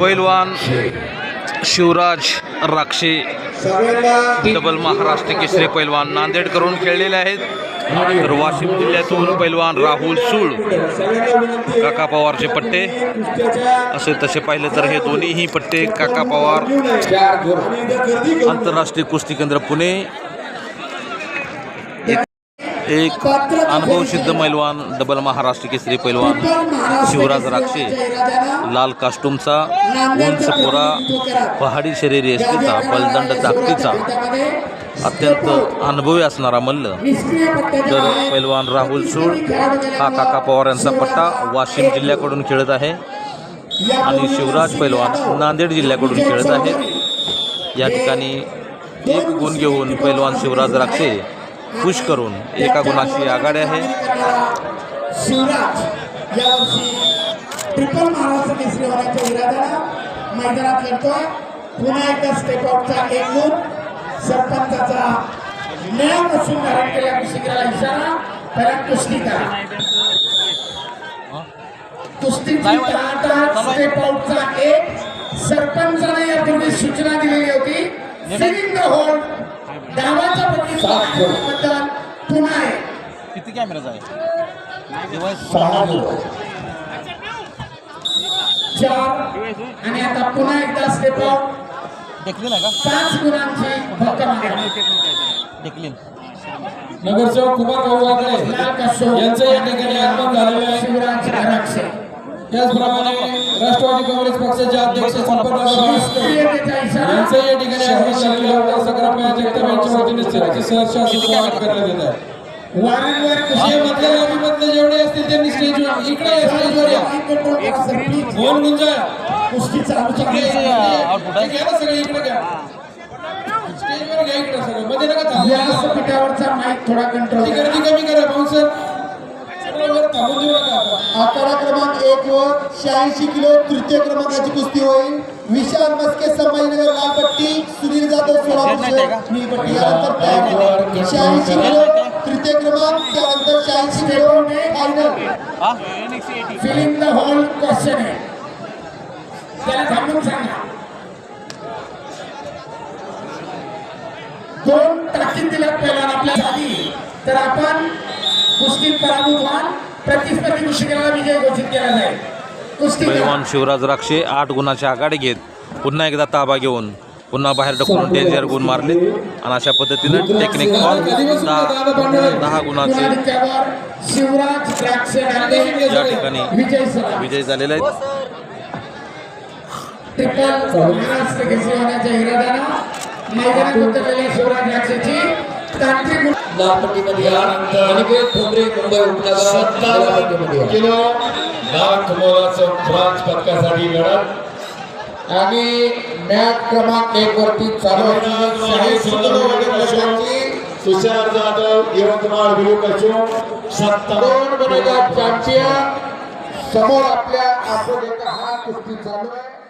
पैलवान शिवराज राक्षे डबल महाराष्ट्र केसरी पैलवान नांदेड करून खेळलेले आहेत. तर वाशिम जिल्ह्यातून पैलवान राहुल सूळ काका पवारचे पट्टे. असे तसे पाहिले तर हे दोन्हीही पट्टे काका पवार. आंतरराष्ट्रीय कुस्ती केंद्र पुणे एक अनुभव सिद्ध पैलवान डबल महाराष्ट्र केसरी पैलवान शिवराज राक्षे लाल कास्टूमचा उंच पोरा पहाडी शरीर एसटीचा बलदंड ताकदीचा अत्यंत अनुभवी असणारा मल्ल. तर पैलवान राहुल सूळ हा काका पवार यांचा पट्टा वाशिम जिल्ह्याकडून खेळत आहे. आणि शिवराज पैलवान नांदेड जिल्ह्याकडून खेळत आहेत. या ठिकाणी एक गुण घेऊन पैलवान शिवराज राक्षे खुश करून एका गुणाची आघाडी आहे. शिवराज यावर्षी ट्रिपल महाराष्ट्र केसरी होण्याच्या इराद्यानं मैदानात लढतोय. पुन्हा एकदा स्टेप आउटचा एक गुण. सरपंचाचा नियम असून केलेल्या कुस्तीगीराला इशारा. त्याला कुस्ती करा. कुस्तीची स्टेप आउटचा एक. सरपंचाने यापूर्वी सूचना दिलेली होती. सिलिंग द होल्ड डावाच्या प्रतिबद्दल पुन्हा एक किती कॅमेराचा आहे चार. आणि आता पुन्हा एकदा स्टेप आहे का? पाच गुणांची. देखलीन नगरसेवक कुमार यांचं या ठिकाणी आगमन झालेलं आहे. शिवराज राक्षे त्याचप्रमाणे राष्ट्रवादी काँग्रेस पक्षाचे अध्यक्ष यांचं या ठिकाणी वतीने स्वागत करण्यात येत आहे. वारंवार मधल्या लॉबीमधले जेवढे असतील त्यांनी स्टेजवर इकडे या सगळे इकडे घ्या. घ्या इकडे सगळं. मध्ये नका. व्यासपीठावरचा माईक थोडा कंट्रोल गर्दी कमी करा वर थांबून देऊ नका. आता. वर शहाऐंशी किलो तृतीय क्रमांकाची कुस्ती होईल. विशाल मस्के संभाजीनगर लाल पट्टी सुनील जाधव सोलापूर पट्टी यानंतर शहाऐंशी किलो तृतीय क्रमांक त्यानंतर शहाऐंशी kilo final filling the hole question आहे. त्याला थांबून सांगा. दोन टाकीत दिल्यात पहिला आपल्या आधी तर आपण कुस्तीत पराभूत व्हाल. प्रतिस्पर्धी कुस्तीगीराला विजय घोषित केला जाईल कुस्ती करा. पैलवान शिवराज राक्षे आठ गुणाची आघाडी घेत पुन्हा एकदा ताबा घेऊन पुन्हा बाहेर ढकलून डेंजर गुण मारले आणि अशा पद्धतीनं टेक्निक बॉल दहा दहा गुणाचे या ठिकाणी विजय झालेले तांत्रिक गुण- लालपट्टीमध्ये अनिकेत ठोंबरे मुंबई उपनगर किलो. लाख मोलाचं ब्रॉन्झ पदकासाठी लढत. आणि मॅच क्रमांक एक वरती तुषार जाधव यवतमाळ दोन गुन्हेगार चॅम्पियन. समोर आपल्या आपण हा कुस्ती चालू आहे.